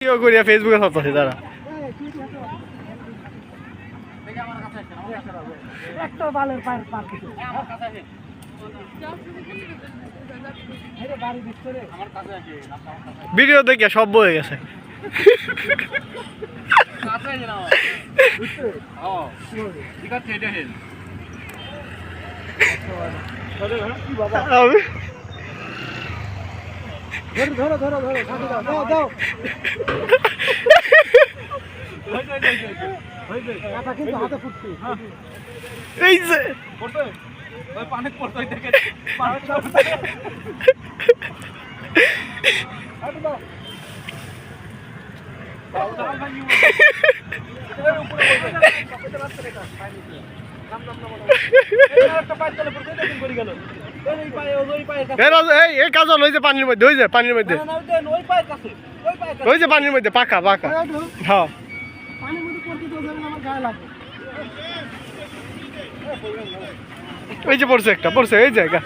Video করিয়া ফেসবুকে ছাড়তেছে তারা একটা বালের পায়ের পার কিছু বাড়ি ভিতরে ভিডিও দেখিয়া সব বয়ে গেছে আমি ধরো ধরো ধরো ধরো দাও দাও দাও। কাটা কিন্তু হাতে ফুটছে এই যে। হাতে দাও এই কাজল হয়েছে পানির মধ্যে হয়ে যায় পানির মধ্যে। হয়েছে পানির মধ্যে পাকা পাকা। হ্যাঁ ওই যে পড়ছে একটা পড়ছে এই জায়গা।